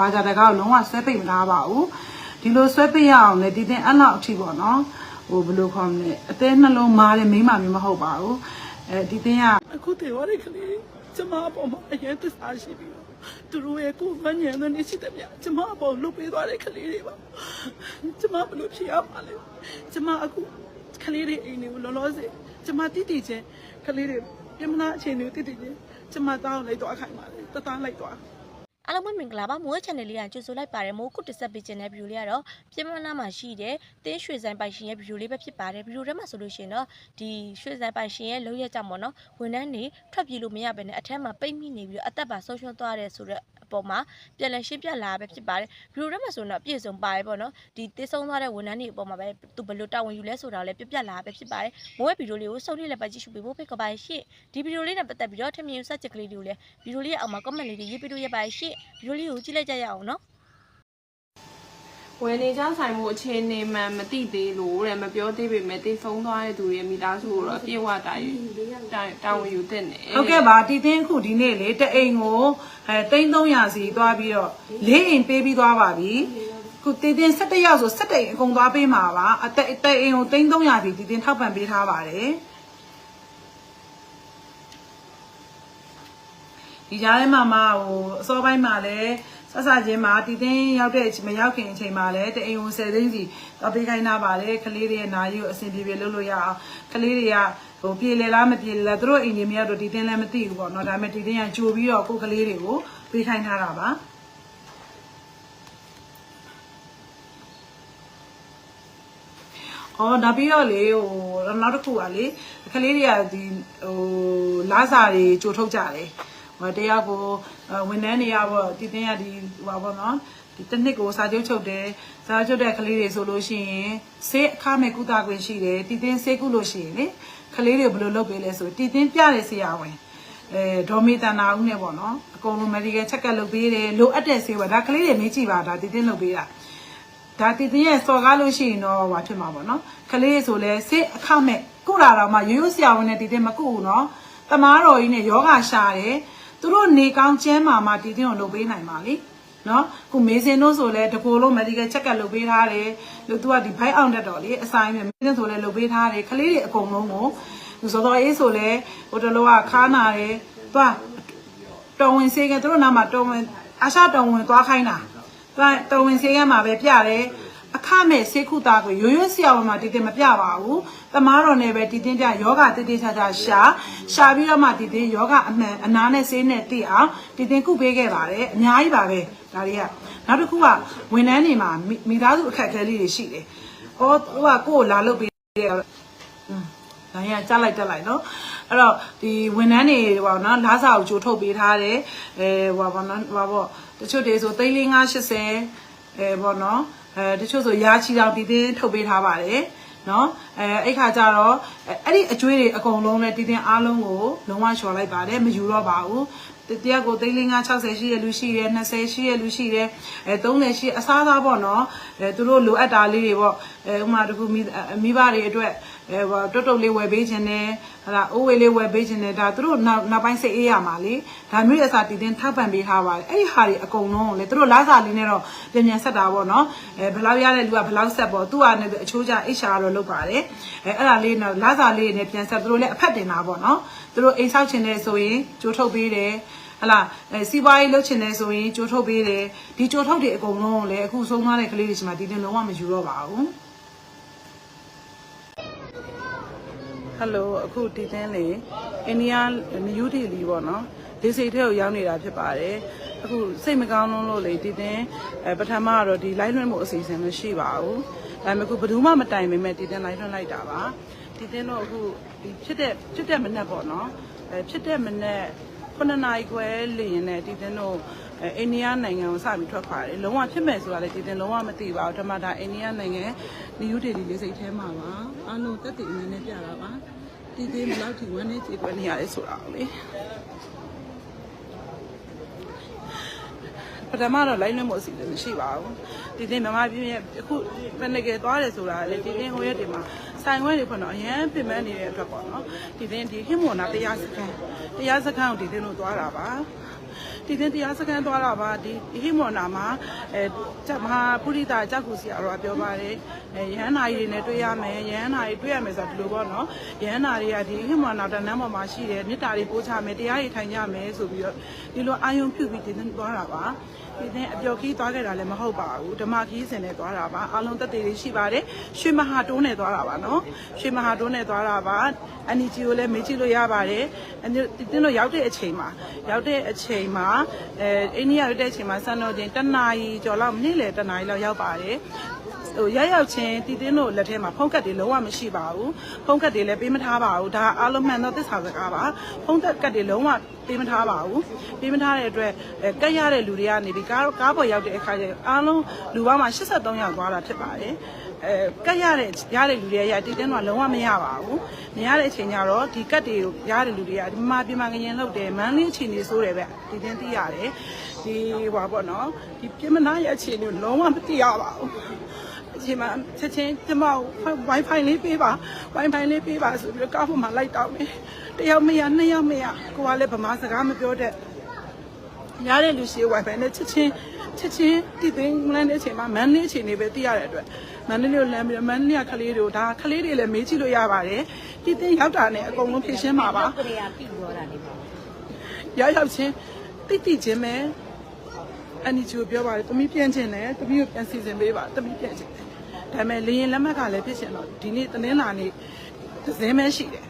ဘာသာတကားကိုလုံးဝဆွဲပိတ်မထားပါဘူးဒီလိုဆွဲပိတ်ရအောင်လေဒီတင်အဲ့လောက်အထိပေါ့နော်ဟိုဘယ်လိုခေါ်မလဲအသေးနှလုံးမားတဲ့မိန်းမမျိုးမဟုတ်ပါဘူးအဲဒီတင်ကအခုတည်သွားတဲ့ကလေးကျမအပေါ်မှာအရင်သစ္စာရှိပြီးတော့သူတို့ရဲ့ကိုယ်မညံတဲ့နေရှိတဲ့မြကျမအပေါ်လုတ်ပေးသွားတဲ့ကလေးတွေပါကျမဘယ်လိုဖြစ်ရမှာလဲကျမအခုကလေးတွေအိမ်တွေကိုလောလောဆယ်ကျမတိတိချင်းကလေးတွေပြမနာအချိန်တွေကိုတိတိချင်းကျမတောင်းလိုက်တော့ခိုင်းပါလေတတန်းလိုက်တော့ အားလုံးပဲမင်္ဂလာပါမိုး channel လေးကကြိုဆိုလိုက်ပါတယ်မိုးခုတစ်ဆက်ပေးခြင်းတဲ့ဗီဒီယိုလေးကတော့ပြင်မနာမှာရှိတဲ့တင်းရွှေဆိုင်ပိုင်ရှင်ရဲ့ဗီဒီယိုလေးပဲဖြစ်ပါတယ်ဗီဒီယိုထဲမှာဆိုလို့ရှိရင်တော့ဒီရွှေဆိုင်ပိုင်ရှင်ရဲ့လောက်ရကြမှာနော်ဝန်ထမ်းတွေထွက်ပြေးလို့မရဘဲနဲ့အထက်မှာပိတ်မိနေပြီးတော့အသက်ပါဆုံးရှုံးသွားတယ်ဆိုတော့အ ပေါ်မှာပြန်လည်ရှင်းပြလာပဲဖြစ်ပါတယ်ဗီဒီယိုထဲမှာဆိုတော့အပြည့်စုံပါတယ်ပေါ့နော်ဒီတေးဆုံးသွားတဲ့ဝန်ထမ်းတွေအပေါ်မှာပဲသူဘယ်လိုတာဝန်ယူလဲဆိုတာကိုလည်းပြပြလာပဲဖြစ်ပါတယ်မိုးရဲ့ဗီဒီယိုလေးကိုစုံလေးလည်းပဲကြည့်ရှုပေးဖို့ဖိတ်ခေါ်ပါရှင့်ဒီဗီဒီယိုလေးနဲ့ပတ်သက်ပြီးတော့ထင်မြင်ယူဆချက်ကလေးတွေကိုလည်းဗီဒီယိုလေးရဲ့အောက်မှာ comment လေးတွေရေးပေးလို့ရပါရှင့်ဗီဒီယိုလေးကိုကြည့်လိုက်ကြရအောင်နော် ဝယ်နေကြဆိုင်မှုအခြေအနေမှန်မသိသေးလို့တဲ့မပြောသေးပေမဲ့တိတ်ဆုံးသွားတဲ့သူတွေမိသားစုကိုတော့ပြေဝတာယူတာဝန်ယူတဲ့နေဟုတ်ကဲ့ပါတီတင်းအခုဒီနေ့လေတအိမ်ကိုအဲ3300စီသွားပြီးတော့၄အိမ်ပေးပြီးသွားပါပြီခုတီတင်း17ရောက်ဆို17အိမ်အကုန်သွားပေးမှာပါအတက်တက်အိမ်ကို3300စီတီတင်းထောက်ပံ့ပေးထားပါတယ်ဒီကြားထဲမှာမှဟိုအစောပိုင်းမှာလည်း ဆက်စချင်းမှာတီတင်းရောက်တဲ့အချိန်မရောက်ခင်အချိန်မှာလည်းတအိမ်ကို10သိန်းစီတော့ပေးခိုင်းထားပါတယ်ကလေးတွေရဲ့နာရီကိုအဆင်ပြေပြေလုပ်လို့ရအောင်ကလေးတွေကဟိုပြေလေလားမပြေလေလားသူတို့အိမ်ကြီးမရောက်တော့တီတင်းလည်းမသိဘူးပေါ့နော်ဒါပေမဲ့တီတင်းကကြိုပြီးတော့ကိုယ်ကလေးတွေကိုပေးခိုင်းထားတာပါအော်ဒါပြီးတော့လေဟိုနောက်တစ်ခုကလေကလေးတွေကဒီဟိုလာစာတွေကြိုထုတ်ကြတယ်ဟို တရားကိုဝန်ထမ်းတွေကပေါ့တည်တင်းရဒီဟိုပါပေါ့နော်ဒီတစ်နှစ်ကိုစာချုပ်ချုပ်တယ်စာချုပ်တဲ့ကလေးတွေဆိုလို့ရှိရင်ဆေးအခမဲ့ကုသခွင့်ရှိတယ်တည်တင်းဆေးကုလို့ရှိရင်လေကလေးတွေဘယ်လိုလုပ်ပေးလဲဆိုတည်တင်းပြတဲ့ဆရာဝန်အဲဒေါ်မေတနာဦးနဲ့ပေါ့နော်အကုန်လုံး medical check up လုပ်ပေးတယ်လိုအပ်တဲ့ဆေးပါဒါကလေးတွေမေးကြည့်ပါဒါတည်တင်းလုပ်ပေးတာဒါတည်တည်ရဲ့စော်ကားလို့ရှိရင်တော့ဟိုဖြစ်မှာပေါ့နော်ကလေးဆိုလဲစိတ်အခမဲ့ကုလာတော့မှရိုးရိုးဆရာဝန်နဲ့တည်တည်မကုဘူးနော်တမားတော်ကြီးနဲ့ယောဂရှာတယ် သူတို့နေကောင်းကျန်းမာမှတည်တည်ကိုလုပ်ပေးနိုင်ပါလေနော်ခုမေစင်တို့ဆိုလဲတကိုယ်လုံး medical check up လုပ်ပေးထားတယ်လို့သူကဒီဘိုက်အောင်တက်တော့လေအဆိုင်မေစင်ဆိုလဲလုပ်ပေးထားတယ်ကလေးတွေအကုန်လုံးကိုသူစောတော်အေးဆိုလဲဟိုတလောကခါနာတယ်သွားတော်ဝင်စေကသူတို့နာမှာတော်ဝင်အာရှတော်ဝင်သွားခိုင်းတာတော်တော်ဝင်စေးရမှာပဲပြတယ်အခမဲ့စေခုသားကိုရိုးရိုးဆရာဝန်မှာတည်တည်မပြပါဘူး တမားတော်နဲ့ပဲတည်တင်းပြယောဂတည်တည်ချာချာရှာရှာပြီးတော့မှတည်တင်းယောဂအမှန်အနာနဲ့စေးနဲ့တည်အောင်တည်တင်းကုပေးခဲ့ပါတယ်အများကြီးပါပဲဒါတွေကနောက်တစ်ခုကဝန်ထမ်းတွေမှာမိမိသားစုအခက်အခဲလေးတွေရှိတယ်။အော်ဟိုကကိုယ်လာလုပ်ပေးတယ်อืมဒါရကြားလိုက်တက်လိုက်နော်အဲ့တော့ဒီဝန်ထမ်းတွေဟိုနော်လားစာကိုကြိုထုတ်ပေးထားတယ်အဲဟိုပါနော်ဟိုပါပေါ့တချို့တွေဆို3580အဲပေါ့နော်အဲတချို့ဆိုရာချီတောင်တည်တင်းထုတ်ပေးထားပါတယ် နော်အဲအဲ့ခါကျတော့အဲ့ဒီအကျွေးတွေအကုန်လုံးနဲ့တည်တင်းအားလုံးကိုလုံးဝလျှော်လိုက်ပါတယ်မယူတော့ပါဘူးတရက်ကို3560ရှိရလူရှိရ20ရှိရလူရှိရအဲ30ရှိအစားသားပေါ့နော်အဲသူတို့လိုအပ်တာလေးတွေပေါ့အဲဥမာတခုမိမိဘတွေအတွက် အဲဟိုတုတ်တုတ်လေးဝယ်ပေးခြင်းနဲ့ဟာလာအိုးဝေးလေးဝယ်ပေးခြင်းနဲ့ဒါသူတို့နောက်နောက်ပိုင်းစိတ်အေးရမှာလေဒါမျိုးရစားတည်တင်ထောက်ပံ့ပေးထားပါတယ်အဲ့ဒီဟာတွေအကုန်လုံးကိုလေသူတို့လားစာလေးနဲ့တော့ပြန်ပြန်ဆက်တာပေါ့နော်အဲဘယ်လောက်ရတဲ့လူကဘယ်လောက်ဆက်ပေါ့သူကနေအချိုးကျ HR တော့လုပ်ပါတယ်အဲအဲ့ဒါလေးတော့လားစာလေးနဲ့ပြန်ဆက်သူတို့လည်းအဖက်တင်တာပေါ့နော်သူတို့အိမ်ဆောက်ခြင်းနဲ့ဆိုရင်ကြိုးထုတ်ပေးတယ်ဟလာအဲစီးပွားရေးလုပ်ချင်တယ်ဆိုရင်ကြိုးထုတ်ပေးတယ်ဒီကြိုးထုတ်တွေအကုန်လုံးကိုလည်းအခုဆုံးသွားတဲ့ကလေးတွေရှိမှဒီတင်လုံးဝမယူတော့ပါဘူး ဟယ်လိုအခုဒီတင်လေအိန္ဒိယနယူးဒေလီပေါ့နော်ဒီစိတ်ထဲကိုရောက်နေတာဖြစ်ပါတယ်အခုစိတ်မကောင်းလုံးလို့လေဒီတင်အဲပထမကတော့ဒီ line လွှင့်မှုအစီအစဉ်မရှိပါဘူးဒါပေမဲ့အခုဘယ်သူမှမတိုင်ပေမဲ့ဒီတင် line လွှင့်လိုက်တာပါဒီတင်တော့အခုဒီဖြစ်တဲ့ဖြစ်တဲ့မနက်ပေါ့နော်အဲဖြစ်တဲ့မနက်9နာရီခွဲလင်းနဲ့ဒီတင်တို့အဲအိန္ဒိယနိုင်ငံကိုစပြီးထွက်ခွာတယ်လုံးဝဖြစ်မယ်ဆိုတာလည်းဒီတင်လုံးဝမသိပါဘူးဓမ္မတာအိန္ဒိယနိုင်ငံနယူးဒေလီလေးစိတ်ထဲမှာပါအားလုံးတက်တည်အနေနဲ့ပြတာပါ ဒီတင်ဘယ်လောက်ထိဝမ်းနေကြည့်ွယ်နေရလဲဆိုတာကိုလေပထမတော့ line လွှင့်မှုအစီအစဉ်မရှိပါဘူးဒီတင်မြန်မာပြည်ရဲ့အခုပနကယ်သွားတယ်ဆိုတာလေဒီတင်ဟိုရက်တွေမှာဆိုင်ဝဲတွေဖွင့်တော့အရန်ပြင်ပန်းနေတဲ့အတွက်ပေါ့နော်ဒီတင်ဒီဟင်းမွန်နာတရားစခန်းတရားစခန်းကိုဒီတင်လို့သွားတာပါ ဒီတင်တရားစခန်းသွားတာပါဒီဟိမော်နာမှာအဲဂျမဟာပုရိသကြောက်ကူစီအရောပြောပါတယ်အဲရဟန္တာကြီးတွေနဲ့တွေ့ရမယ်ရဟန္တာကြီးတွေ့ရမယ်ဆိုတော့ဒီလိုပေါ့နော်ရဟန္တာတွေကဒီဟိမော်နာတန်းနန်းပေါ်မှာရှိတယ်မေတ္တာတွေပို့ချမယ်တရားတွေထိုင်ကြမယ်ဆိုပြီးတော့ဒီလိုအာယုံပြုပြီးဒီတင်သွားတာပါ ဒီတင်အပျော်ခီးသွားခဲ့တာလည်းမဟုတ်ပါဘူးဓမ္မခီးစင်နဲ့သွားတာပါအားလုံးတက်သေးတွေရှိပါတယ်ရွှေမဟာတိုးနဲ့သွားတာပါနော်ရွှေမဟာတိုးနဲ့သွားတာပါအန်နီဂျီကိုလည်းမေးကြည့်လို့ရပါတယ်အန်ဒီတင်တို့ရောက်တဲ့အချိန်မှာရောက်တဲ့အချိန်မှာအဲအိန္ဒိယရောက်တဲ့အချိန်မှာစံတော်ချိန်တနာရီကျော်လောက်နေ့လယ်တနာရီလောက်ရောက်ပါတယ် ဟိုရရောက်ချင်းတည်တင်းတို့လက်ထဲမှာဖုန်းကတ်တွေလုံးဝမရှိပါဘူးဖုန်းကတ်တွေလည်းပေးမထားပါဘူးဒါအားလုံးမှန်သောသစ္စာစကားပါဖုန်းကတ်တွေလုံးဝပေးမထားပါဘူးပေးမထားတဲ့အတွက်အဲကတ်ရတဲ့လူတွေကနေပြီးကားကားပေါ်ရောက်တဲ့အခါကျရင်အားလုံးလူပေါင်းမှာ83ယောက်သွားတာဖြစ်ပါတယ်အဲကတ်ရတဲ့ရတဲ့လူတွေကရတည်တင်းတော့လုံးဝမရပါဘူးမရတဲ့အချိန်ကျတော့ဒီကတ်တွေကိုရတဲ့လူတွေကဒီမှာပြင်မာငရင်လောက်တယ်မန်းလေးအချိန်ကြီးဆိုးတယ်ပဲတည်တင်းသိရတယ်ဒီဟွာပေါ့နော်ဒီပြင်မနာရဲ့အချိန်ကိုလုံးဝမသိရပါဘူး အချိန်မှာချက်ချင်းကျမကို wifi လေးပေးပါ wifi လေးပေးပါဆိုပြီးတော့ကားပေါ်မှာလိုက်တောင်းတယ်တယောက်မရနှစ်ယောက်မရကိုကလည်းဗမာစကားမပြောတတ်ရတဲ့လူရှိ wifi နဲ့ချက်ချင်းချက်ချင်းတည်သိမ်းလမ်းတဲ့အချိန်မှာမန်လေးအချိန်လေးပဲသိရတဲ့အတွက်မန်လေးကိုလမ်းပြီးတော့မန်လေးကခလေးတွေကိုဒါခလေးတွေလည်းမေးကြည့်လို့ရပါတယ်တည်သိမ်းရောက်တာနဲ့အကုန်လုံးဖြည့်ရှင်းပါပါကလေးကပြီးတော့တာနေပါရောက်ရောက်ချင်းတိတိချင်းပဲအန်ဒီချူပြောပါတယ်တမီးပြန်ချင်းတယ်တမီးကိုပြန်စီစဉ်ပေးပါတမီးပြန်ချင်းတယ် ဒါပေမဲ့လေရင်လက်မှတ်ကလည်းဖြစ်ရှင်တော့ဒီနေ့တနင်္လာနေ့သင်းမဲရှိတယ်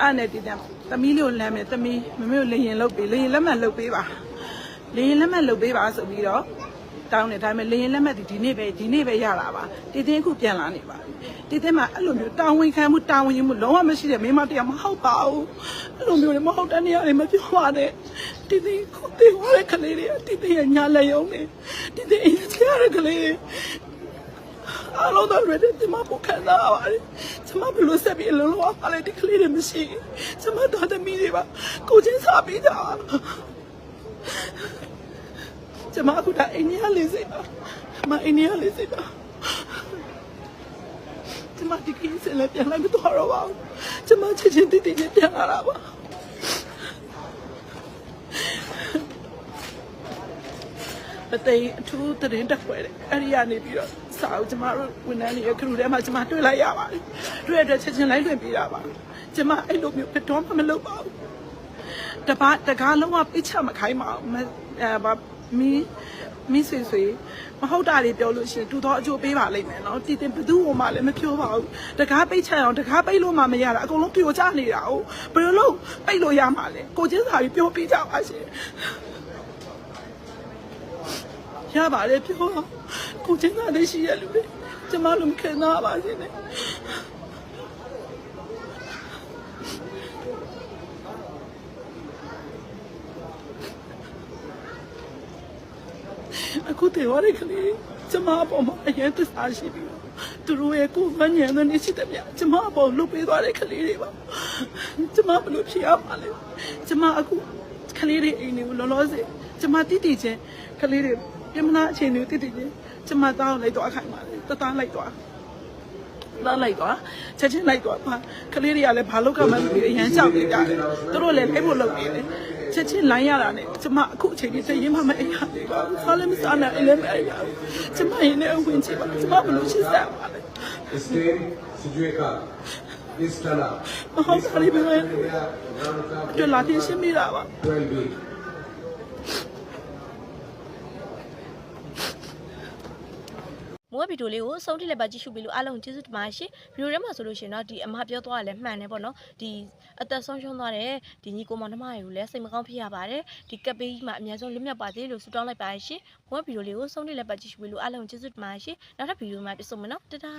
အဲ့နဲ့ဒီတမ်းတမီးလေးကိုလမ်းမယ်တမီးမမေကိုလေရင်လုတ်ပေးလေရင်လက်မှတ်လုတ်ပေးပါလေရင်လက်မှတ်လုတ်ပေးပါဆိုပြီးတော့တောင်းတယ်ဒါပေမဲ့လေရင်လက်မှတ်ဒီဒီနေ့ပဲဒီနေ့ပဲရတာပါတည်တင်းအခုပြန်လာနေပါပြီတည်တင်းမှာအဲ့လိုမျိုးတာဝန်ခံမှုတာဝန်ယူမှုလုံးဝမရှိတဲ့မိန်းမတရားမဟုတ်ပါဘူးအဲ့လိုမျိုးတွေမဟုတ်တဲ့နေရာတွေမပြောပါနဲ့တည်တင်းခုတည်ဟောတဲ့ကလေးတွေတည်တင်းရဲ့ညာလက်ယုံနေတည်တင်းအင်းချရတဲ့ကလေးတွေ အားလုံးတော့ရတဲ့ဒီမှာပုခံစားရပါတယ်ကျမဘယ်လိုဆက်ပြီးအလုံးလုံးအားလည်းဒီကလေးတွေမရှိကျမတော်သမီးတွေပါကိုချင်းစားပြီးကြပါကျမအခုဒါအိန္ဒိယလေးစိတ်ပါမအိန္ဒိယလေးစိတ်ပါကျမဒီကိစ္စလည်းပြန်လိုက်မတော်တော့ပါဘူးကျမချစ်ချင်းတိတိချင်းပြန်လာတာပါအတေးအထူးတရင်တက်ခွဲတယ်အဲ့ဒီကနေပြီးတော့ စာအုပ်ကျမတို့ဝန်ထမ်းတွေရဲ့ခရူထဲမှာကျမတွေ့လိုက်ရပါတယ်တွေ့ရတဲ့ချက်ချင်းလိုက်လွင်ပေးတာပါကျမအဲ့လိုမျိုးဘယ်တော့မှမလုပ်ပါဘူးတပါတကားလုံးဝပိတ်ချမခိုင်းပါဘူးမအဲဗာမီမီဆွေဆွေမဟုတ်တာတွေပြောလို့ရှိရင်တူတော့အကျိုးပေးပါလိမ့်မယ်နော်တည်တင်ဘသူ့ဟိုမှလည်းမပြောပါဘူးတကားပိတ်ချအောင်တကားပိတ်လို့မှမရတာအကုန်လုံးပြိုကျနေတာ哦ဘယ်လိုလုပ်ပိတ်လို့ရမှာလဲကိုချင်းစာပြီးပြောပြကြပါရှင်ရပါလေပြော ပါကိုချင်းစာလေးရှိရလူတွေကျမတို့မခင်သားပါရှင်နဲ့အခုတည်ရတဲ့ကလေးကျမအပေါ်မှာအရင်သစ္စာရှိပြီးတော့သူတို့ရဲ့ကိုယ်ကညံတဲ့နေရှိတဲ့မြကျမအပေါ်လုတ်ပေးသွားတဲ့ကလေးတွေပါကျမဘယ်လိုဖြစ်ရမှာလဲကျမအခုကလေးတွေအိမ်တွေကိုလောလောဆယ်ကျမတိတိချင်းကလေးတွေပြမနာအချိန်တွေတိတိချင်း ကျမတောင်းလိုက်တော့အခိုင်ပါလေတတန်းလိုက်တော့လာလိုက်တော့ချက်ချင်းလိုက်တော့ကလေးတွေကလည်းဘာလို့ကမှမသိအရန်ကြောက်နေကြတယ်သူတို့လည်းလိုက်ဖို့လုပ်နေတယ်ချက်ချင်းလိုင်းရတာနဲ့ကျမအခုအချိန်ကြီးတရင်မှမအိပ်ရသေးပါဘူးခါလည်းမစားနိုင်အိပ်လည်းမအိပ်ရဘူးကျမရင်လည်းအဝင်ချပါကျမဘယ်လိုရှင်းစမ်းပါလဲ Stay situated. Please stand up. မဟုတ်ပါဘူးဘယ် We are round of တွေ့လာတင်ရှင်းမိတာပါ 12B. မိုးဗီဒီယိုလေးကိုအဆုံးထိလည်းပါကြည့်ရှုပြီးလို့အားလုံးကျေးဇူးတင်ပါတယ်ရှင်ဗီဒီယိုထဲမှာဆိုလို့ရှိရင်တော့ဒီအမပြောသွားတာလည်းမှန်တယ်ပေါ့နော်ဒီအသက်ဆုံးရှုံးသွားတဲ့ဒီညီကိုမောင်နှမတွေကိုလည်းစိတ်မကောင်းဖြစ်ရပါတယ်ဒီကပ်ပေးကြီးမှာအများဆုံးလွတ်မြောက်ပါစေလို့ဆုတောင်းလိုက်ပါတယ်ရှင်မိုးဗီဒီယိုလေးကိုအဆုံးထိလည်းပါကြည့်ရှုပြီးလို့အားလုံးကျေးဇူးတင်ပါတယ်ရှင်နောက်ထပ်ဗီဒီယိုမှာပြန်ဆုံမယ်နော်တဒါ